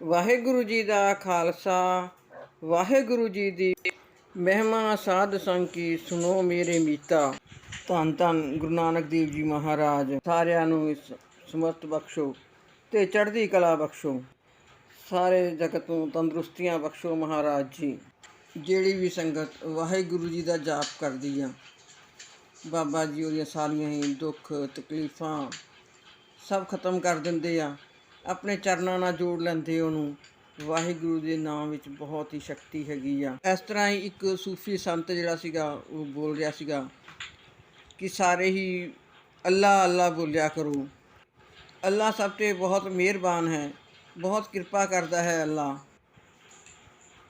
ਵਾਹਿਗੁਰੂ ਜੀ ਦਾ ਖਾਲਸਾ, ਵਾਹਿਗੁਰੂ ਜੀ ਦੀ ਮਹਿਮਾ, ਸਾਧ ਸੰਗ ਕੀ ਸੁਨੋ ਮੇਰੇ ਮੀਤਾ। ਧੰਨ ਧੰਨ ਗੁਰੂ ਨਾਨਕ ਦੇਵ ਜੀ ਮਹਾਰਾਜ, ਸਾਰਿਆਂ ਨੂੰ ਇਸ ਸਮਰਥ ਬਖਸ਼ੋ ਤੇ ਚੜ੍ਹਦੀ ਕਲਾ ਬਖਸ਼ੋ। ਸਾਰੇ ਜਗਤ ਨੂੰ ਤੰਦਰੁਸਤੀਆਂ ਬਖਸ਼ੋ ਮਹਾਰਾਜ ਜੀ। ਜਿਹੜੀ ਵੀ ਸੰਗਤ ਵਾਹਿਗੁਰੂ ਜੀ ਦਾ ਜਾਪ ਕਰਦੀ ਆ, ਬਾਬਾ ਜੀ ਉਹਦੀਆਂ ਸਾਰੀਆਂ ਹੀ ਦੁੱਖ, ਤਕਲੀਫਾਂ ਸਭ ਖਤਮ ਕਰ ਦਿੰਦੇ ਆ। ਆਪਣੇ ਚਰਨਾਂ ਨਾਲ ਜੋੜ ਲੈਂਦੇ ਉਹਨੂੰ। ਵਾਹਿਗੁਰੂ ਦੇ ਨਾਮ ਵਿੱਚ ਬਹੁਤ ਹੀ ਸ਼ਕਤੀ ਹੈਗੀ ਆ। ਇਸ ਤਰ੍ਹਾਂ ਹੀ ਇੱਕ ਸੂਫੀ ਸੰਤ ਜਿਹੜਾ ਸੀਗਾ, ਉਹ ਬੋਲ ਰਿਹਾ ਸੀਗਾ ਕਿ ਸਾਰੇ ਹੀ ਅੱਲਾ ਅੱਲਾ ਬੋਲਿਆ ਕਰੋ। ਅੱਲਾ ਸਭ ਤੇ ਬਹੁਤ ਮਿਹਰਬਾਨ ਹੈ, ਬਹੁਤ ਕਿਰਪਾ ਕਰਦਾ ਹੈ ਅੱਲਾ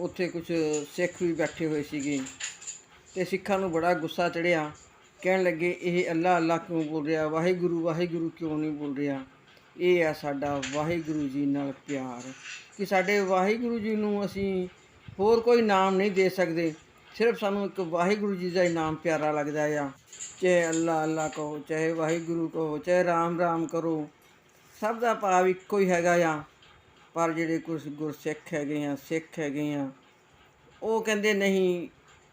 ਉੱਥੇ ਕੁਝ ਸਿੱਖ ਵੀ ਬੈਠੇ ਹੋਏ ਸੀਗੇ ਤੇ ਸਿੱਖਾਂ ਨੂੰ ਬੜਾ ਗੁੱਸਾ ਚੜਿਆ ਕਹਿਣ ਲੱਗੇ, ਇਹ ਅੱਲਾ ਅੱਲਾ ਕਿਉਂ ਬੋਲ ਰਿਹਾ? ਵਾਹਿਗੁਰੂ ਵਾਹਿਗੁਰੂ ਕਿਉਂ ਨਹੀਂ ਬੋਲ ਰਿਹਾ? ਇਹ ਆ ਸਾਡਾ ਵਾਹਿਗੁਰੂ ਜੀ ਨਾਲ ਪਿਆਰ। ਕਿ ਸਾਡੇ ਵਾਹਿਗੁਰੂ ਜੀ ਨੂੰ ਅਸੀਂ ਹੋਰ ਕੋਈ ਨਾਮ ਨਹੀਂ ਦੇ ਸਕਦੇ। ਸਿਰਫ ਸਾਨੂੰ ਇੱਕ ਵਾਹਿਗੁਰੂ ਜੀ ਦਾ ਹੀ ਨਾਮ ਪਿਆਰਾ ਲੱਗਦਾ ਆ। ਚਾਹੇ ਅੱਲਾ ਅੱਲਾ ਕਹੋ, ਚਾਹੇ ਵਾਹਿਗੁਰੂ ਕਹੋ, ਚਾਹੇ ਰਾਮ ਰਾਮ ਕਰੋ। ਸਭ ਦਾ ਭਾਵ ਇੱਕੋ ਹੀ ਹੈਗਾ ਆ। ਪਰ ਜਿਹੜੇ ਕੁਝ ਗੁਰਸਿੱਖ ਹੈਗੇ ਆ, ਸਿੱਖ ਹੈਗੇ ਆ, ਉਹ ਕਹਿੰਦੇ ਨਹੀਂ,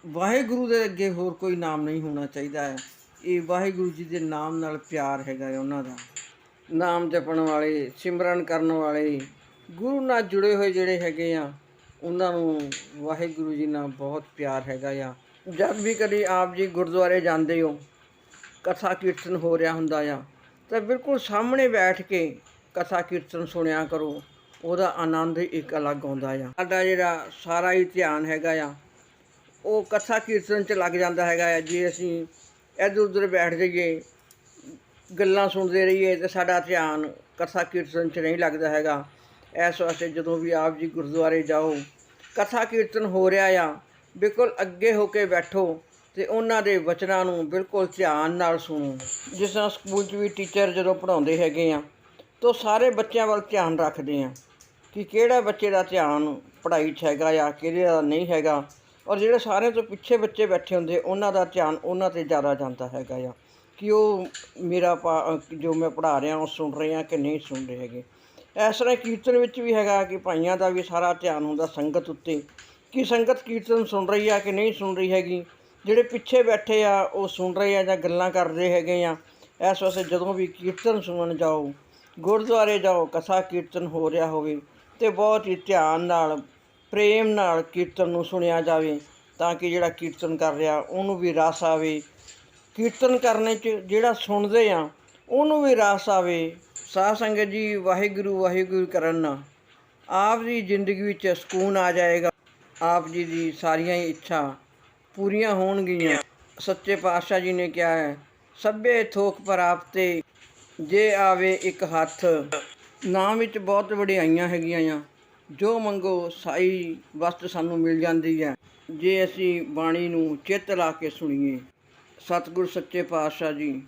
ਵਾਹਿਗੁਰੂ ਦੇ ਅੱਗੇ ਹੋਰ ਕੋਈ ਨਾਮ ਨਹੀਂ ਹੋਣਾ ਚਾਹੀਦਾ। ਹੈ ਇਹ ਵਾਹਿਗੁਰੂ ਜੀ ਦੇ ਨਾਮ ਨਾਲ ਪਿਆਰ ਹੈਗਾ ਹੈ ਉਹਨਾਂ ਦਾ। ਨਾਮ ਜਪਣ ਵਾਲੇ, ਸਿਮਰਨ ਕਰਨ ਵਾਲੇ, ਗੁਰੂ ਨਾਲ ਜੁੜੇ ਹੋਏ ਜਿਹੜੇ ਹੈਗੇ ਆ, ਉਹਨਾਂ ਨੂੰ ਵਾਹਿਗੁਰੂ ਜੀ ਨਾਲ ਬਹੁਤ ਪਿਆਰ ਹੈਗਾ ਆ। ਜਦ ਵੀ ਕਦੀ ਆਪ ਜੀ ਗੁਰਦੁਆਰੇ ਜਾਂਦੇ ਹੋ, ਕਥਾ ਕੀਰਤਨ ਹੋ ਰਿਹਾ ਹੁੰਦਾ ਆ, ਤਾਂ ਬਿਲਕੁਲ ਸਾਹਮਣੇ ਬੈਠ ਕੇ ਕਥਾ ਕੀਰਤਨ ਸੁਣਿਆ ਕਰੋ, ਉਹਦਾ ਆਨੰਦ ਇੱਕ ਅਲੱਗ ਆਉਂਦਾ ਆ। ਸਾਡਾ ਜਿਹੜਾ ਸਾਰਾ ਹੀ ਧਿਆਨ ਹੈਗਾ ਆ, ਉਹ ਕਥਾ ਕੀਰਤਨ ਚ ਲੱਗ ਜਾਂਦਾ ਹੈਗਾ ਆ। ਜੇ ਅਸੀਂ ਇੱਧਰ ਉੱਧਰ ਬੈਠ ਜਾਈਏ ਗੱਲਾਂ ਸੁਣਦੇ ਰਹੀਏ ਤੇ ਸਾਡਾ ਧਿਆਨ ਕਥਾ ਕੀਰਤਨ ਚ ਨਹੀਂ ਲੱਗਦਾ ਹੈਗਾ। ਇਸ ਵਾਸਤੇ ਜਦੋਂ ਵੀ ਆਪ ਜੀ ਗੁਰਦੁਆਰੇ ਜਾਓ, ਕਥਾ ਕੀਰਤਨ ਹੋ ਰਿਹਾ ਆ, ਬਿਲਕੁਲ ਅੱਗੇ ਹੋ ਕੇ ਬੈਠੋ ਤੇ ਉਹਨਾਂ ਦੇ ਵਚਨਾਂ ਨੂੰ ਬਿਲਕੁਲ ਧਿਆਨ ਨਾਲ ਸੁਣੋ। ਜਿਸ ਤਰ੍ਹਾਂ ਸਕੂਲ 'ਚ ਵੀ ਟੀਚਰ ਜਦੋਂ ਪੜ੍ਹਾਉਂਦੇ ਹੈਗੇ ਆ, ਤਾਂ ਸਾਰੇ ਬੱਚਿਆਂ ਵੱਲ ਧਿਆਨ ਰੱਖਦੇ ਆ ਕਿ ਕਿਹੜਾ ਬੱਚੇ ਦਾ ਧਿਆਨ ਪੜ੍ਹਾਈ 'ਚ ਹੈਗਾ ਆ, ਕਿਹਦੇ ਦਾ ਨਹੀਂ ਹੈਗਾ। ਔਰ ਜਿਹੜੇ ਸਾਰਿਆਂ ਤੋਂ ਪਿੱਛੇ ਬੱਚੇ ਬੈਠੇ ਹੁੰਦੇ, ਉਹਨਾਂ ਦਾ ਧਿਆਨ ਉਹਨਾਂ ਤੇ ਜ਼ਿਆਦਾ ਜਾਂਦਾ ਹੈਗਾ ਆ। ਕਿ ਉਹ ਮੇਰਾ ਪਾ- ਜੋ ਮੈਂ ਪੜ੍ਹਾ ਰਿਹਾ, ਉਹ ਸੁਣ ਰਹੇ ਆ ਕਿ ਨਹੀਂ ਸੁਣ ਰਹੇ ਹੈਗੇ। ਇਸ ਤਰ੍ਹਾਂ ਕੀਰਤਨ ਵਿੱਚ ਵੀ ਹੈਗਾ ਕਿ ਭਾਈਆਂ ਦਾ ਵੀ ਸਾਰਾ ਧਿਆਨ ਹੁੰਦਾ ਸੰਗਤ ਉੱਤੇ। ਕਿ ਸੰਗਤ ਕੀਰਤਨ ਸੁਣ ਰਹੀ ਆ ਕਿ ਨਹੀਂ ਸੁਣ ਰਹੀ ਹੈਗੀ? ਜਿਹੜੇ ਪਿੱਛੇ ਬੈਠੇ ਆ, ਉਹ ਸੁਣ ਰਹੇ ਆ ਜਾਂ ਗੱਲਾਂ ਕਰਦੇ ਹੈਗੇ ਆ। ਇਸ ਵਾਸਤੇ ਜਦੋਂ ਵੀ ਕੀਰਤਨ ਸੁਣਨ ਜਾਓ, ਗੁਰਦੁਆਰੇ ਜਾਓ, ਕਥਾ ਕੀਰਤਨ ਹੋ ਰਿਹਾ ਹੋਵੇ ਤੇ ਬਹੁਤ ਹੀ ਧਿਆਨ ਨਾਲ, ਪ੍ਰੇਮ ਨਾਲ ਕੀਰਤਨ ਨੂੰ ਸੁਣਿਆ ਜਾਵੇ ਤਾਂ ਕਿ ਜਿਹੜਾ ਕੀਰਤਨ ਕਰ ਰਿਹਾ, ਉਹਨੂੰ ਵੀ ਰਸ ਆਵੇ ਕੀਰਤਨ ਕਰਨ 'ਚ ਜਿਹੜਾ ਸੁਣਦੇ ਆ, ਉਹਨੂੰ ਵੀ ਰਸ ਆਵੇ। ਸਾਧ ਸੰਗਤ ਜੀ, ਵਾਹਿਗੁਰੂ ਵਾਹਿਗੁਰੂ ਕਰਨ। ਨਾਲ ਆਪ ਦੀ ਜ਼ਿੰਦਗੀ ਵਿੱਚ ਸਕੂਨ ਆ ਜਾਏਗਾ। ਆਪ ਜੀ ਦੀ ਸਾਰੀਆਂ ਹੀ ਇੱਛਾ ਪੂਰੀਆਂ ਹੋਣਗੀਆਂ। ਸੱਚੇ ਪਾਤਸ਼ਾਹ ਜੀ ਨੇ ਕਿਹਾ ਹੈ, ਸਭੇ ਥੋਕ ਪ੍ਰਾਪਤੇ, ਜੇ ਆਵੇ ਇੱਕ ਹੱਥ। ਨਾਮ ਵਿੱਚ ਬਹੁਤ ਵਡਿਆਈਆਂ ਹੈਗੀਆਂ ਆ। ਜੋ ਮੰਗੋ ਸਾਈ ਵਸਤ ਸਾਨੂੰ ਮਿਲ ਜਾਂਦੀ ਹੈ। ਜੇ ਅਸੀਂ ਬਾਣੀ ਨੂੰ ਚਿੱਤ ਲਾ ਕੇ ਸੁਣੀਏ ਸਤਿਗੁਰ ਸੱਚੇ ਪਾਤਸ਼ਾਹ ਜੀ।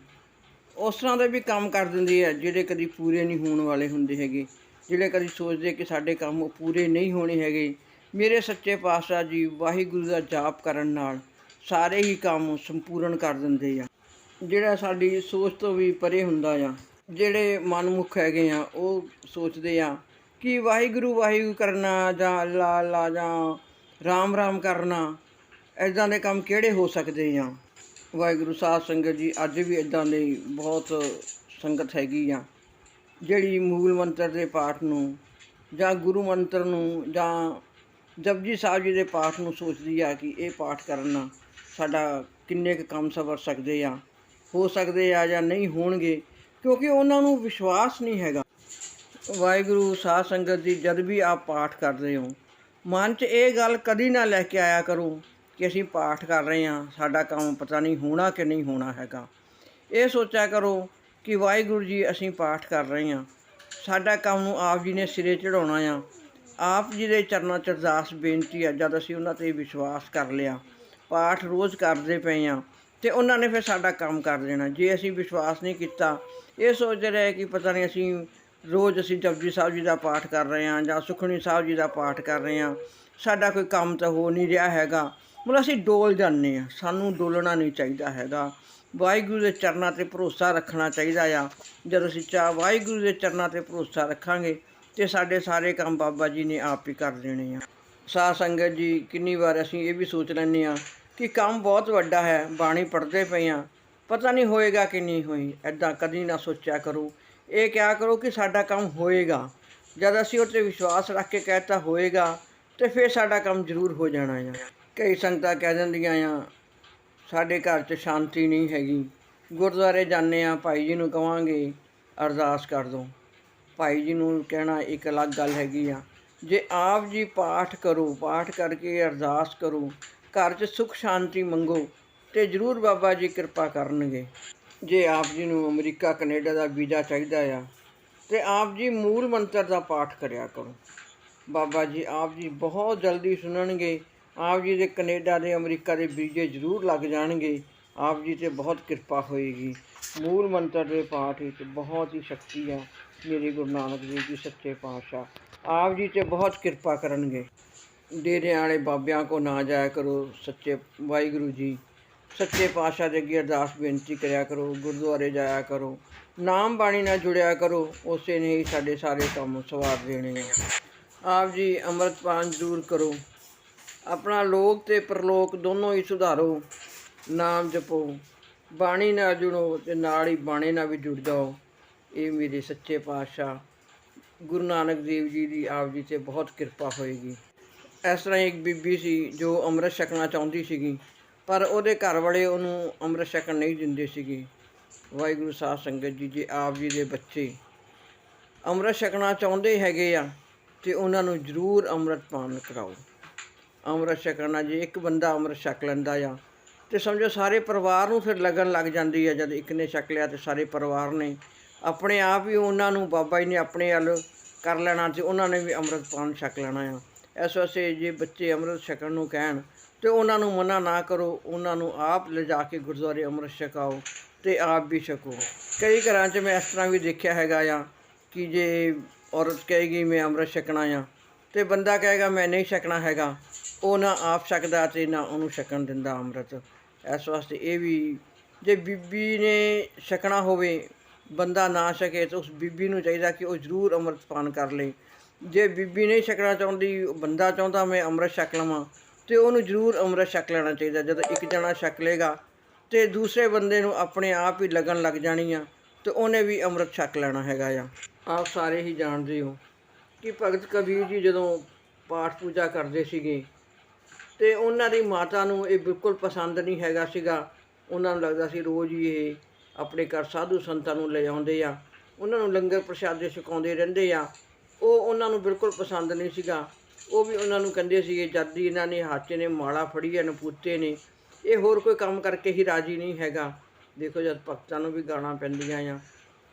ਉਸ ਤਰ੍ਹਾਂ ਦੇ ਵੀ ਕੰਮ ਕਰ ਦਿੰਦੇ ਆ, ਜਿਹੜੇ ਕਦੀ ਪੂਰੇ ਨਹੀਂ ਹੋਣ ਵਾਲੇ ਹੁੰਦੇ ਹੈਗੇ। ਜਿਹੜੇ ਕਦੀ ਸੋਚਦੇ ਕਿ ਸਾਡੇ ਕੰਮ ਪੂਰੇ ਨਹੀਂ ਹੋਣੇ ਹੈਗੇ। ਮੇਰੇ ਸੱਚੇ ਪਾਤਸ਼ਾਹ ਜੀ ਵਾਹਿਗੁਰੂ ਦਾ ਜਾਪ ਕਰਨ ਨਾਲ ਸਾਰੇ ਹੀ ਕੰਮ ਸੰਪੂਰਨ ਕਰ ਦਿੰਦੇ ਆ। ਜਿਹੜਾ ਸਾਡੀ ਸੋਚ ਤੋਂ ਵੀ ਪਰੇ ਹੁੰਦਾ ਆ, ਜਿਹੜੇ ਮਨਮੁਖ ਹੈਗੇ ਆ, ਉਹ ਸੋਚਦੇ ਆ ਕਿ ਵਾਹਿਗੁਰੂ ਵਾਹਿਗੁਰੂ ਕਰਨਾ ਜਾਂ ਅੱਲਾ ਅੱਲਾ ਜਾਂ ਰਾਮ ਰਾਮ ਕਰਨਾ ਐਦਾਂ ਦੇ ਕੰਮ ਕਿਹੜੇ ਹੋ ਸਕਦੇ ਆ? ਵਾਹਿਗੁਰੂ ਸਾਹਿਬ ਸੰਗਤ ਜੀ, ਅੱਜ ਵੀ ਇਦਾਂ ਦੀ ਬਹੁਤ ਸੰਗਤ ਹੈਗੀ ਆ, ਜਿਹੜੀ ਮੂਲ ਮੰਤਰ ਦੇ ਪਾਠ ਨੂੰ ਜਾਂ ਗੁਰੂ ਮੰਤਰ ਨੂੰ ਜਾਂ ਜਪਜੀ ਸਾਹਿਬ ਜੀ ਦੇ ਪਾਠ ਨੂੰ ਸੋਚਦੀ ਆ ਕਿ ਇਹ ਪਾਠ ਕਰਨਾ ਸਾਡਾ ਕਿੰਨੇ ਕੁ ਕੰਮ ਸਵਰ ਸਕਦੇ ਆ, ਹੋ ਸਕਦੇ ਆ ਜਾਂ ਨਹੀਂ ਹੋਣਗੇ, ਕਿਉਂਕਿ ਉਹਨਾਂ ਨੂੰ ਵਿਸ਼ਵਾਸ ਨਹੀਂ ਹੈਗਾ। ਵਾਹਿਗੁਰੂ ਸਾਧ ਸੰਗਤ ਜੀ, ਜਦ ਵੀ ਆਪ ਪਾਠ ਕਰਦੇ ਹੋ, ਮਨ 'ਚ ਇਹ ਗੱਲ ਕਦੀ ਨਾ ਲੈ ਕੇ ਆਇਆ ਕਰੋ ਕਿ ਅਸੀਂ ਪਾਠ ਕਰ ਰਹੇ ਹਾਂ, ਸਾਡਾ ਕੰਮ ਪਤਾ ਨਹੀਂ ਹੋਣਾ ਕਿ ਨਹੀਂ ਹੋਣਾ ਹੈਗਾ। ਇਹ ਸੋਚਿਆ ਕਰੋ ਕਿ ਵਾਹਿਗੁਰੂ ਜੀ ਅਸੀਂ ਪਾਠ ਕਰ ਰਹੇ ਹਾਂ। ਸਾਡਾ ਕੰਮ ਨੂੰ ਆਪ ਜੀ ਨੇ ਸਿਰੇ ਚੜਾਉਣਾ ਆ। ਆਪ ਜੀ ਦੇ ਚਰਨਾਂ 'ਚ ਅਰਦਾਸ, ਬੇਨਤੀ ਆ, ਜਦ ਅਸੀਂ ਉਹਨਾਂ ਤੇ ਵਿਸ਼ਵਾਸ ਕਰ ਲਿਆ, ਪਾਠ ਰੋਜ਼ ਕਰਦੇ ਪਏ ਆ ਤੇ ਉਹਨਾਂ ਨੇ ਫਿਰ ਸਾਡਾ ਕੰਮ ਕਰ ਦੇਣਾ। ਜੇ ਅਸੀਂ ਵਿਸ਼ਵਾਸ ਨਹੀਂ ਕੀਤਾ, ਇਹ ਸੋਚਦੇ ਰਹੇ ਕਿ ਪਤਾ ਨਹੀਂ ਅਸੀਂ ਰੋਜ਼ ਅਸੀਂ ਜਪਜੀ ਸਾਹਿਬ ਜੀ ਦਾ ਪਾਠ ਕਰ ਰਹੇ ਹਾਂ ਜਾਂ ਸੁਖਣੀ ਸਾਹਿਬ ਜੀ ਦਾ ਪਾਠ ਕਰ ਰਹੇ ਹਾਂ। ਸਾਡਾ ਕੋਈ ਕੰਮ ਤਾਂ ਹੋ ਨਹੀਂ ਰਿਹਾ ਹੈਗਾ। ਮਤਲਬ ਅਸੀਂ ਡੋਲ ਜਾਂਦੇ ਆ ਸਾਨੂੰ ਡੋਲਣਾ ਨਹੀਂ ਚਾਹੀਦਾ ਹੈਗਾ। ਵਾਹਿਗੁਰੂ ਦੇ ਚਰਨਾਂ ਤੇ ਭਰੋਸਾ ਰੱਖਣਾ ਚਾਹੀਦਾ ਆ। ਜਦ ਅਸੀਂ ਚਾ, ਵਾਹਿਗੁਰੂ ਦੇ ਚਰਨਾਂ ਤੇ ਭਰੋਸਾ ਰੱਖਾਂਗੇ ਤੇ ਸਾਡੇ ਸਾਰੇ ਕੰਮ ਬਾਬਾ ਜੀ ਨੇ ਆਪ ਹੀ ਕਰ ਦੇਣੇ ਆ। ਸਾਧ ਸੰਗਤ ਜੀ, ਕਿੰਨੀ ਵਾਰ ਅਸੀਂ ਇਹ ਵੀ ਸੋਚ ਲੈਂਦੇ ਆ ਕਿ ਕੰਮ ਬਹੁਤ ਵੱਡਾ ਹੈ, ਬਾਣੀ ਪੜ੍ਹਦੇ ਪਏ ਆ ਪਤਾ ਨਹੀਂ ਹੋਏਗਾ ਕਿ ਨਹੀਂ ਹੋਈ ਐਦਾਂ ਕਦੀ ਨਾ ਸੋਚਿਆ ਕਰੋ। ਇਹ ਕਿਹਾ ਕਰੋ ਕਿ ਸਾਡਾ ਕੰਮ ਹੋਏਗਾ। ਜਦ ਅਸੀਂ ਉਹ 'ਤੇ ਵਿਸ਼ਵਾਸ ਰੱਖ ਕੇ ਕਹਿਤਾ ਹੋਏਗਾ, ਤੇ ਫਿਰ ਸਾਡਾ ਕੰਮ ਜ਼ਰੂਰ ਹੋ ਜਾਣਾ ਆ। ਕਈ ਸੰਗਤਾਂ ਕਹਿ ਦਿੰਦੀਆਂ ਆ, ਸਾਡੇ ਘਰ 'ਚ ਸ਼ਾਂਤੀ ਨਹੀਂ ਹੈਗੀ। ਗੁਰਦੁਆਰੇ ਜਾਂਦੇ ਆ, ਭਾਈ ਜੀ ਨੂੰ ਕਵਾਂਗੇ, ਅਰਦਾਸ ਕਰ ਦੋ। ਭਾਈ ਜੀ ਨੂੰ ਕਹਿਣਾ ਇੱਕ ਅਲੱਗ ਗੱਲ ਹੈਗੀ ਆ। ਜੇ ਆਪ ਜੀ ਪਾਠ ਕਰੋ, ਪਾਠ ਕਰਕੇ ਅਰਦਾਸ ਕਰੋ, ਘਰ 'ਚ ਸੁਖ ਸ਼ਾਂਤੀ ਮੰਗੋ, ਤੇ ਜ਼ਰੂਰ ਬਾਬਾ ਜੀ ਕਿਰਪਾ ਕਰਨਗੇ। ਜੇ ਆਪ ਜੀ ਨੂੰ ਅਮਰੀਕਾ, ਕੈਨੇਡਾ ਦਾ ਵੀਜ਼ਾ ਚਾਹੀਦਾ ਆ, ਤੇ ਆਪ ਜੀ ਮੂਲ ਮੰਤਰ ਦਾ ਪਾਠ ਕਰਿਆ ਕਰੋ। ਬਾਬਾ ਜੀ ਆਪ ਜੀ ਬਹੁਤ ਜਲਦੀ ਸੁਣਨਗੇ ਆਪ ਜੀ ਦੇ ਕੈਨੇਡਾ ਦੇ ਅਮਰੀਕਾ ਦੇ ਵੀਜ਼ੇ ਜ਼ਰੂਰ ਲੱਗ ਜਾਣਗੇ। ਆਪ ਜੀ ਤੇ ਬਹੁਤ ਕਿਰਪਾ ਹੋਏਗੀ। ਮੂਲ ਮੰਤਰ ਦੇ ਪਾਠ ਵਿੱਚ ਬਹੁਤ ਹੀ ਸ਼ਕਤੀ ਆ। ਮੇਰੇ ਗੁਰੂ ਨਾਨਕ ਦੇਵ ਜੀ ਸੱਚੇ ਪਾਤਸ਼ਾਹ, ਆਪ ਜੀ ਤੇ ਬਹੁਤ ਕਿਰਪਾ ਕਰਨਗੇ। ਡੇਰੇ ਵਾਲੇ ਬਾਬਿਆਂ ਕੋ ਨਾ ਜਾਇਆ ਕਰੋ ਸੱਚੇ ਵਾਹਿਗੁਰੂ ਜੀ। ਸੱਚੇ ਪਾਤਸ਼ਾਹ ਦੇ ਅੱਗੇ ਅਰਦਾਸ ਬੇਨਤੀ ਕਰਿਆ ਕਰੋ, ਗੁਰਦੁਆਰੇ ਜਾਇਆ ਕਰੋ। ਨਾਮ ਬਾਣੀ ਨਾਲ ਜੁੜਿਆ ਕਰੋ, ਉਸੇ ਨੇ ਹੀ ਸਾਡੇ ਸਾਰੇ ਕੰਮ ਸਵਾਰ ਦੇਣੇ ਆ। ਆਪ ਜੀ ਅੰਮ੍ਰਿਤਪਾਨ ਜ਼ਰੂਰ ਕਰੋ। ਆਪਣਾ ਲੋਕ ਤੇ ਪਰਲੋਕ ਦੋਨੋਂ ਹੀ ਸੁਧਾਰੋ, ਨਾਮ ਜਪੋ। ਬਾਣੀ ਨਾਲ ਜੁੜੋ ਤੇ ਨਾਲ ਹੀ ਬਾਣੀ ਨਾਲ ਵੀ ਜੁੜ ਜਾਓ। ਇਹ ਮੇਰੇ ਸੱਚੇ ਪਾਤਸ਼ਾਹ, ਗੁਰੂ ਨਾਨਕ ਦੇਵ ਜੀ ਦੀ ਆਪ ਜੀ ਤੇ ਬਹੁਤ ਕਿਰਪਾ ਹੋਏਗੀ। ਇਸ ਤਰ੍ਹਾਂ ਇੱਕ ਬੀਬੀ ਸੀ ਜੋ ਅੰਮ੍ਰਿਤ ਛਕਣਾ ਚਾਹੁੰਦੀ ਸੀਗੀ, ਪਰ ਉਹਦੇ ਘਰ ਵਾਲੇ ਉਹਨੂੰ ਅੰਮ੍ਰਿਤ ਛਕਣ ਨਹੀਂ ਦਿੰਦੇ ਸੀਗੇ। ਵਾਹਿਗੁਰੂ ਸਾਹਿਬ ਸੰਗਤ ਜੀ, ਜੇ ਆਪ ਜੀ ਦੇ ਬੱਚੇ ਅੰਮ੍ਰਿਤ ਛਕਣਾ ਚਾਹੁੰਦੇ ਹੈਗੇ ਆ, ਤੇ ਉਹਨਾਂ ਨੂੰ ਜ਼ਰੂਰ ਅੰਮ੍ਰਿਤ ਪਾਨ ਕਰਾਓ। ਅੰਮ੍ਰਿਤ ਛਕਣਾ ਜੇ, ਇੱਕ ਬੰਦਾ ਅੰਮ੍ਰਿਤ ਛਕ ਲੈਂਦਾ ਆ। ਤੇ ਸਮਝੋ ਸਾਰੇ ਪਰਿਵਾਰ ਨੂੰ ਫਿਰ ਲੱਗਣ ਲੱਗ ਜਾਂਦੀ ਹੈ ਜਦ ਇੱਕ ਨੇ ਛਕ ਲਿਆ ਤੇ ਸਾਰੇ ਪਰਿਵਾਰ ਨੇ ਆਪਣੇ ਆਪ ਹੀ ਉਹਨਾਂ ਨੂੰ, ਬਾਬਾ ਜੀ ਨੇ ਆਪਣੇ ਵੱਲ ਕਰ ਲੈਣਾ ਤੇ ਉਹਨਾਂ ਨੇ ਵੀ ਅੰਮ੍ਰਿਤ ਪਾਨ ਛਕ ਲੈਣਾ ਆ। ਇਸ ਵਾਸਤੇ ਜੇ ਬੱਚੇ ਅੰਮ੍ਰਿਤ ਛਕਣ ਨੂੰ ਕਹਿਣ ਤੇ ਉਹਨਾਂ ਨੂੰ ਮਨਾ ਨਾ ਕਰੋ, ਉਹਨਾਂ ਨੂੰ ਆਪ ਲਿਜਾ ਕੇ ਗੁਰਦੁਆਰੇ ਅੰਮ੍ਰਿਤ ਛਕਾਓ ਤੇ ਆਪ ਵੀ ਛਕੋ। ਕਈ ਘਰਾਂ 'ਚ ਮੈਂ ਇਸ ਤਰ੍ਹਾਂ ਵੀ ਦੇਖਿਆ ਹੈਗਾ ਆ ਕਿ ਜੇ ਔਰਤ ਕਹੇਗੀ, ਮੈਂ ਅੰਮ੍ਰਿਤ ਛਕਣਾ ਆ, ਤੇ ਬੰਦਾ ਕਹੇਗਾ, ਮੈਂ ਨਹੀਂ ਛਕਣਾ ਹੈਗਾ। ਉਹ ਨਾ ਆਪ ਛਕਦਾ ਤੇ ਨਾ ਉਹਨੂੰ ਛਕਣ ਦਿੰਦਾ ਅੰਮ੍ਰਿਤ। ਇਸ ਵਾਸਤੇ ਇਹ ਵੀ ਜੇ ਬੀਬੀ ਨੇ ਛਕਣਾ ਹੋਵੇ, ਬੰਦਾ ਨਾ ਛਕੇ ਤਾਂ ਉਸ ਬੀਬੀ ਨੂੰ ਚਾਹੀਦਾ ਕਿ ਉਹ ਜ਼ਰੂਰ ਅੰਮ੍ਰਿਤ ਪਾਨ ਕਰ ਲੇ। ਜੇ ਬੀਬੀ ਨਹੀਂ ਛਕਣਾ ਚਾਹੁੰਦੀ ਬੰਦਾ ਚਾਹੁੰਦਾ ਮੈਂ ਅੰਮ੍ਰਿਤ ਛਕ ਲਵਾਂ, ਤੇ ਉਹਨੂੰ ਜ਼ਰੂਰ ਅੰਮ੍ਰਿਤ ਛਕ ਲੈਣਾ ਚਾਹੀਦਾ। ਜਦੋਂ ਇੱਕ ਜਣਾ ਛਕ ਲੇਗਾ ਤੇ ਦੂਸਰੇ ਬੰਦੇ ਨੂੰ ਆਪਣੇ ਆਪ ਹੀ ਲੱਗਣ ਲੱਗ ਜਾਣੀ ਆ, ਤੇ ਉਹਨੇ ਵੀ ਅੰਮ੍ਰਿਤ ਛਕ ਲੈਣਾ ਹੈਗਾ ਆ। ਆਪ ਸਾਰੇ ਹੀ ਜਾਣਦੇ ਹੋ ਕਿ ਭਗਤ ਕਬੀਰ ਜੀ ਜਦੋਂ ਪਾਠ ਪੂਜਾ ਕਰਦੇ ਸੀਗੇ ਤੇ ਉਹਨਾਂ ਦੀ ਮਾਤਾ ਨੂੰ ਇਹ ਬਿਲਕੁਲ ਪਸੰਦ ਨਹੀਂ ਹੈਗਾ ਸੀਗਾ। ਉਹਨਾਂ ਨੂੰ ਲੱਗਦਾ ਸੀ ਰੋਜ਼ ਹੀ ਇਹ ਆਪਣੇ ਘਰ ਸਾਧੂ ਸੰਤਾਂ ਨੂੰ ਲੈ ਆਉਂਦੇ ਆ। ਉਹਨਾਂ ਨੂੰ ਲੰਗਰ ਪ੍ਰਸ਼ਾਦੇ ਛਕਾਉਂਦੇ ਰਹਿੰਦੇ ਆ। ਉਹ ਉਹਨਾਂ ਨੂੰ ਬਿਲਕੁਲ ਪਸੰਦ ਨਹੀਂ ਸੀਗਾ। ਉਹ ਵੀ ਉਹਨਾਂ ਨੂੰ ਕਹਿੰਦੇ ਸੀਗੇ ਜਦ ਦੀ ਇਹਨਾਂ ਨੇ ਹਾਚੇ ਨੇ, ਮਾਲਾ ਫੜੀ ਹੈ ਨਪੂਤੇ ਨੇ, ਇਹ ਹੋਰ ਕੋਈ ਕੰਮ ਕਰਕੇ ਹੀ ਰਾਜੀ ਨਹੀਂ ਹੈਗਾ। ਦੇਖੋ ਜਦ ਭਗਤਾਂ ਨੂੰ ਵੀ ਗਾਣਾ ਪੈਂਦੀਆਂ ਆ।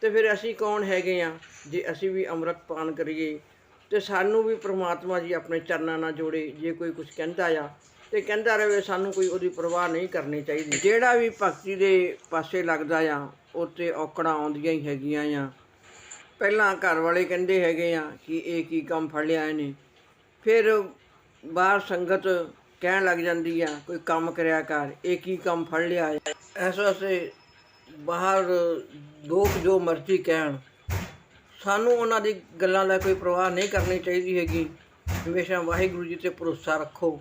ਤੇ ਫਿਰ ਅਸੀਂ ਕੌਣ ਹੈਗੇ ਆ? ਜੇ ਅਸੀਂ ਵੀ ਅੰਮ੍ਰਿਤ ਪਾਨ ਕਰੀਏ ਤੇ ਸਾਨੂੰ ਵੀ ਪ੍ਰਮਾਤਮਾ ਜੀ ਆਪਣੇ ਚਰਨਾਂ ਨਾਲ ਜੋੜੇ, ਜੇ ਕੋਈ ਕੁਝ ਕਹਿੰਦਾ ਆ ਤੇ ਕਹਿੰਦਾ ਰਹੇ ਸਾਨੂੰ ਕੋਈ ਉਹਦੀ ਪਰਵਾਹ ਨਹੀਂ ਕਰਨੀ ਚਾਹੀਦੀ। ਜਿਹੜਾ ਵੀ ਭਗਤੀ ਦੇ ਪਾਸੇ ਲੱਗਦਾ ਆ ਉੱਤੇ ਔਕੜਾਂ ਆਉਂਦੀਆਂ ਹੀ ਹੈਗੀਆਂ ਆ। ਪਹਿਲਾਂ ਘਰ ਵਾਲੇ ਕਹਿੰਦੇ ਹੈਗੇ ਆ ਕਿ ਇਹ ਕੀ ਕੰਮ ਫੜ ਲਿਆ ਇਹਨੇ। ਫਿਰ ਬਾਹਰ ਸੰਗਤ ਕਹਿਣ ਲੱਗ ਜਾਂਦੀ ਆ, ਕੋਈ ਕੰਮ ਕਰਿਆ ਕਰ, ਇਹ ਕੀ ਕੰਮ ਫੜ ਲਿਆ ਹੈ ਇਸ ਵਾਸਤੇ ਬਾਹਰ ਲੋਕ ਜੋ ਮਰਜ਼ੀ ਕਹਿਣ ਸਾਨੂੰ ਉਹਨਾਂ ਦੀ ਗੱਲਾਂ ਦਾ ਕੋਈ ਪ੍ਰਵਾਹ ਨਹੀਂ ਕਰਨੀ ਚਾਹੀਦੀ ਹੈਗੀ। ਹਮੇਸ਼ਾ ਵਾਹਿਗੁਰੂ ਜੀ ਤੇ ਭਰੋਸਾ ਰੱਖੋ।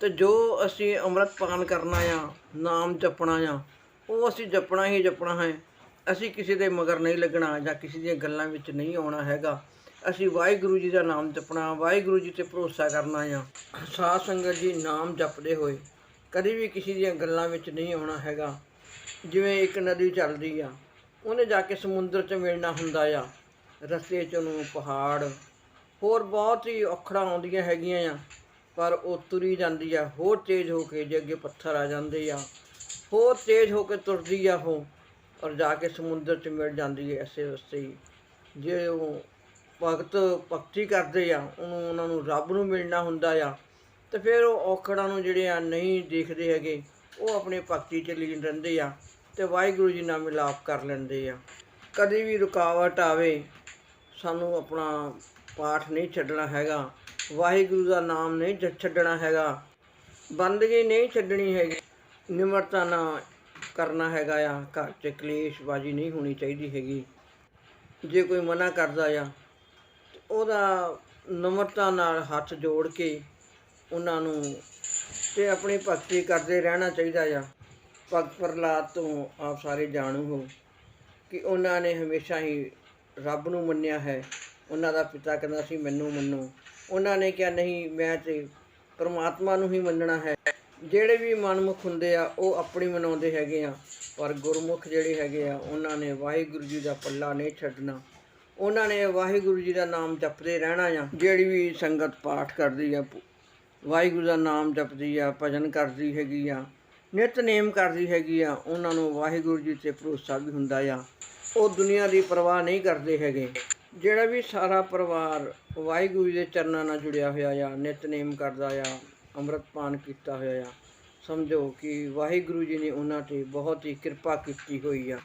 ਤੇ ਜੋ ਅਸੀਂ ਅੰਮ੍ਰਿਤ ਪਾਨ ਕਰਨਾ ਆ, ਨਾਮ ਜਪਣਾ ਆ, ਉਹ ਅਸੀਂ ਜਪਣਾ ਹੀ ਜਪਣਾ ਹੈ। ਅਸੀਂ ਕਿਸੇ ਦੇ ਮਗਰ ਨਹੀਂ ਲੱਗਣਾ ਜਾਂ ਕਿਸੇ ਦੀਆਂ ਗੱਲਾਂ ਵਿੱਚ ਨਹੀਂ ਆਉਣਾ ਹੈਗਾ। ਅਸੀਂ ਵਾਹਿਗੁਰੂ ਜੀ ਦਾ ਨਾਮ ਜਪਣਾ, ਵਾਹਿਗੁਰੂ ਜੀ ਤੇ ਭਰੋਸਾ ਕਰਨਾ ਆ। ਸਾਧ ਸੰਗਤ ਜੀ ਨਾਮ ਜਪਦੇ ਹੋਏ ਕਦੇ ਵੀ ਕਿਸੇ ਦੀਆਂ ਗੱਲਾਂ ਵਿੱਚ ਨਹੀਂ ਆਉਣਾ ਹੈਗਾ। ਜਿਵੇਂ ਇੱਕ ਨਦੀ ਚੱਲਦੀ ਆ, ਉਹਨੇ ਜਾ ਕੇ ਸਮੁੰਦਰ 'ਚ ਮਿਲਣਾ ਹੁੰਦਾ ਆ। ਰਸਤੇ 'ਚ ਉਹਨੂੰ ਪਹਾੜ, ਹੋਰ ਬਹੁਤ ਹੀ ਔਖੜਾਂ ਆਉਂਦੀਆਂ ਹੈਗੀਆਂ ਆ, ਪਰ ਉਹ ਤੁਰੀ ਜਾਂਦੀ ਆ, ਹੋਰ ਤੇਜ਼ ਹੋ ਕੇ ਜੇ ਅੱਗੇ ਪੱਥਰ ਆ ਜਾਂਦੇ ਆ, ਹੋਰ ਤੇਜ਼ ਹੋ ਕੇ ਤੁਰਦੀ ਆ ਉਹ, ਔਰ ਜਾ ਕੇ ਸਮੁੰਦਰ 'ਚ ਮਿਲ ਜਾਂਦੀ ਹੈ ਐਸੇ ਵਸਤੇ ਹੀ। ਜੇ ਉਹ ਭਗਤ ਭਗਤੀ ਕਰਦੇ ਆ, ਉਹਨੂੰ, ਉਹਨਾਂ ਨੂੰ ਰੱਬ ਨੂੰ ਮਿਲਣਾ ਹੁੰਦਾ ਆ, ਤੇ ਫਿਰ ਉਹ ਔਖੜਾਂ ਨੂੰ ਜਿਹੜੇ ਆ ਨਹੀਂ ਦੇਖਦੇ ਹੈਗੇ, ਉਹ ਆਪਣੇ ਭਗਤੀ 'ਚ ਲੀਨ ਰਹਿੰਦੇ ਆ, ਤੇ ਵਾਹਿਗੁਰੂ ਜੀ ਨਾਲ ਮਿਲਾਪ ਕਰ ਲੈਂਦੇ ਆ। ਕਦੇ ਵੀ ਰੁਕਾਵਟ ਆਵੇ ਸਾਨੂੰ ਆਪਣਾ ਪਾਠ ਨਹੀਂ ਛੱਡਣਾ ਹੈਗਾ। ਵਾਹਿਗੁਰੂ ਦਾ ਨਾਮ ਨਹੀਂ ਛ- ਛੱਡਣਾ ਹੈਗਾ। ਬੰਦਗੀ ਨਹੀਂ ਛੱਡਣੀ ਹੈਗੀ। ਨਿਮਰਤਾ ਨਾਲ ਕਰਨਾ ਹੈਗਾ ਆ। ਘਰ 'ਚ ਕਲੇਸ਼ਬਾਜੀ ਨਹੀਂ ਹੋਣੀ ਚਾਹੀਦੀ ਹੈਗੀ। ਜੇ ਕੋਈ ਮਨਾ ਕਰਦਾ ਆ, ਤੇ ਉਹਦਾ ਨਿਮਰਤਾ ਨਾਲ ਹੱਥ ਜੋੜ ਕੇ ਉਹਨਾਂ ਨੂੰ ਤੇ ਆਪਣੀ ਭਗਤੀ ਕਰਦੇ ਰਹਿਣਾ ਚਾਹੀਦਾ ਆ। ਭਗਤ ਪ੍ਰਲਾਦ ਤੋਂ ਆਪ ਸਾਰੇ ਜਾਣੂ ਹੋ ਕਿ ਉਹਨਾਂ ਨੇ ਹਮੇਸ਼ਾ ਹੀ ਰੱਬ ਨੂੰ ਮੰਨਿਆ ਹੈ। ਉਹਨਾਂ ਦਾ ਪਿਤਾ ਕਹਿੰਦਾ ਸੀ, ਮੈਨੂੰ ਮੰਨੋ। ਉਹਨਾਂ ਨੇ ਕਿਹਾ, ਨਹੀਂ, ਮੈਂ ਤੇ ਪਰਮਾਤਮਾ ਨੂੰ ਹੀ ਮੰਨਣਾ ਹੈ। ਜਿਹੜੇ ਵੀ ਮਨਮੁਖ ਹੁੰਦੇ ਆ, ਉਹ ਆਪਣੀ ਮਨਾਉਂਦੇ ਹੈਗੇ ਆ। ਪਰ ਗੁਰਮੁਖ ਜਿਹੜੇ ਹੈਗੇ ਆ, ਉਹਨਾਂ ਨੇ ਵਾਹਿਗੁਰੂ ਜੀ ਦਾ ਪੱਲਾ ਨਹੀਂ ਛੱਡਣਾ। ਉਹਨਾਂ ਨੇ ਵਾਹਿਗੁਰੂ ਜੀ ਦਾ ਨਾਮ ਜਪਦੇ ਰਹਿਣਾ ਆ। ਜਿਹੜੀ ਵੀ ਸੰਗਤ ਪਾਠ ਕਰਦੀ ਆ, ਵਾਹਿਗੁਰੂ ਦਾ ਨਾਮ ਜਪਦੀ ਆ, ਭਜਨ ਕਰਦੀ ਹੈਗੀ ਆ ਨਿਤਨੇਮ ਕਰਦੀ ਹੈਗੀ ਆ, ਉਹਨਾਂ ਨੂੰ ਵਾਹਿਗੁਰੂ ਜੀ ਤੇ ਭਰੋਸਾ ਵੀ ਹੁੰਦਾ ਆ। ਉਹ ਦੁਨੀਆ ਦੀ ਪਰਵਾਹ ਨਹੀਂ ਕਰਦੇ ਹੈਗੇ। ਜਿਹੜਾ ਵੀ ਸਾਰਾ ਪਰਿਵਾਰ ਵਾਹਿਗੁਰੂ ਦੇ ਚਰਨਾਂ ਨਾਲ ਜੁੜਿਆ ਹੋਇਆ ਆ ਨਿਤਨੇਮ ਕਰਦਾ ਆ, ਅੰਮ੍ਰਿਤ ਪਾਨ ਕੀਤਾ ਹੋਇਆ ਆ, ਸਮਝੋ ਕਿ ਵਾਹਿਗੁਰੂ ਜੀ ਨੇ ਉਹਨਾਂ ਤੇ ਬਹੁਤ ਹੀ ਕਿਰਪਾ ਕੀਤੀ ਹੋਈ ਆ।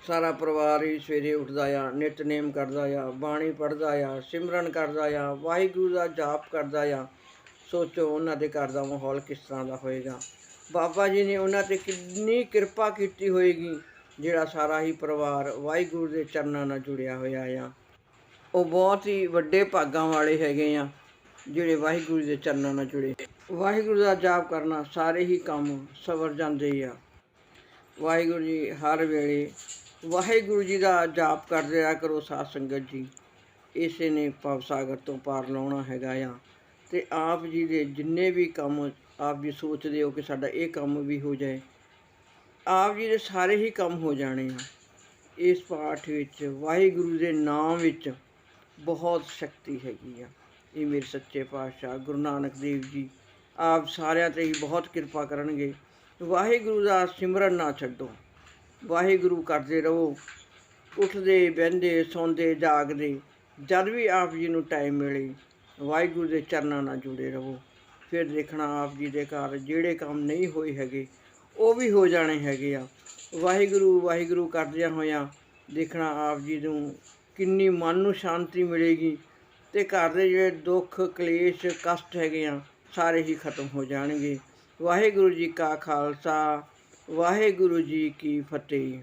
ਸਾਰਾ ਪਰਿਵਾਰ ਹੀ ਸਵੇਰੇ ਉੱਠਦਾ ਆ ਨਿਤਨੇਮ ਕਰਦਾ ਆ, ਬਾਣੀ ਪੜ੍ਹਦਾ ਆ, ਸਿਮਰਨ ਕਰਦਾ ਆ, ਵਾਹਿਗੁਰੂ ਦਾ ਜਾਪ ਕਰਦਾ ਆ। ਸੋਚੋ ਉਹਨਾਂ ਦੇ ਘਰ ਦਾ ਮਾਹੌਲ ਕਿਸ ਤਰ੍ਹਾਂ ਦਾ ਹੋਏਗਾ। ਬਾਬਾ ਜੀ ਨੇ ਉਹਨਾਂ ਤੇ ਕਿੰਨੀ ਕਿਰਪਾ ਕੀਤੀ ਹੋਏਗੀ। ਜਿਹੜਾ ਸਾਰਾ ਹੀ ਪਰਿਵਾਰ ਵਾਹਿਗੁਰੂ ਦੇ ਚਰਨਾਂ ਨਾਲ ਜੁੜਿਆ ਹੋਇਆ ਆ। ਉਹ ਬਹੁਤ ਹੀ ਵੱਡੇ ਭਾਗਾਂ ਵਾਲੇ ਹੈਗੇ ਆ, ਜਿਹੜੇ ਵਾਹਿਗੁਰੂ ਦੇ ਚਰਨਾਂ ਨਾਲ ਜੁੜੇ। ਵਾਹਿਗੁਰੂ ਦਾ ਜਾਪ ਕਰਨਾ ਸਾਰੇ ਹੀ ਕੰਮ ਸਵਰ ਜਾਂਦੇ ਆ। ਵਾਹਿਗੁਰੂ ਜੀ ਹਰ ਵੇਲੇ ਵਾਹਿਗੁਰੂ ਜੀ ਦਾ ਜਾਪ ਕਰਦੇ ਆ ਕਰੋ ਸਾਧ ਸੰਗਤ ਜੀ। ਇਸੇ ਨੇ ਭਵ ਸਾਗਰ ਤੋਂ ਪਾਰ ਲਾਉਣਾ ਹੈਗਾ ਆ ਤੇ ਆਪ ਜੀ ਦੇ ਜਿੰਨੇ ਵੀ ਕੰਮ ਆਪ ਜੀ ਸੋਚਦੇ ਹੋ ਕਿ ਸਾਡਾ ਇਹ ਕੰਮ ਵੀ ਹੋ ਜਾਏ ਆਪ ਜੀ ਦੇ ਸਾਰੇ ਹੀ ਕੰਮ ਹੋ ਜਾਣੇ ਆ। ਇਸ ਪਾਠ ਵਿੱਚ, ਵਾਹਿਗੁਰੂ ਦੇ ਨਾਮ ਵਿੱਚ ਬਹੁਤ ਸ਼ਕਤੀ ਹੈਗੀ ਆ। ਇਹ ਮੇਰੇ ਸੱਚੇ ਪਾਤਸ਼ਾਹ ਗੁਰੂ ਨਾਨਕ ਦੇਵ ਜੀ ਆਪ ਸਾਰਿਆਂ ਤੇ ਹੀ ਬਹੁਤ ਕਿਰਪਾ ਕਰਨਗੇ। ਵਾਹਿਗੁਰੂ ਦਾ ਸਿਮਰਨ ਨਾ ਛੱਡੋ। ਵਾਹਿਗੁਰੂ ਕਰਦੇ ਰਹੋ। ਉੱਠਦੇ, ਬਹਿੰਦੇ, ਸੌਂਦੇ, ਜਾਗਦੇ। ਜਦ ਵੀ ਆਪ ਜੀ ਨੂੰ ਟਾਈਮ ਮਿਲੇ, ਵਾਹਿਗੁਰੂ ਦੇ ਚਰਨਾਂ ਨਾਲ ਜੁੜੇ ਰਹੋ। ਫਿਰ ਦੇਖਣਾ ਆਪ ਜੀ ਦੇ ਘਰ ਜਿਹੜੇ ਕੰਮ ਨਹੀਂ ਹੋਏ ਹੈਗੇ ਉਹ ਵੀ ਹੋ ਜਾਣੇ ਹੈਗੇ ਆ। ਵਾਹਿਗੁਰੂ ਵਾਹਿਗੁਰੂ ਕਰਦਿਆਂ ਹੋਇਆਂ ਦੇਖਣਾ ਆਪ ਜੀ ਨੂੰ ਕਿੰਨੀ ਮਨ ਨੂੰ ਸ਼ਾਂਤੀ ਮਿਲੇਗੀ ਤੇ ਘਰ ਦੇ ਜਿਹੜੇ ਦੁੱਖ, ਕਲੇਸ਼, ਕਸ਼ਟ ਹੈਗੇ ਆ, ਸਾਰੇ ਹੀ ਖਤਮ ਹੋ ਜਾਣਗੇ। ਵਾਹਿਗੁਰੂ ਜੀ ਕਾ ਖਾਲਸਾ, ਵਾਹਿਗੁਰੂ ਜੀ ਕੀ ਫਤਿਹ।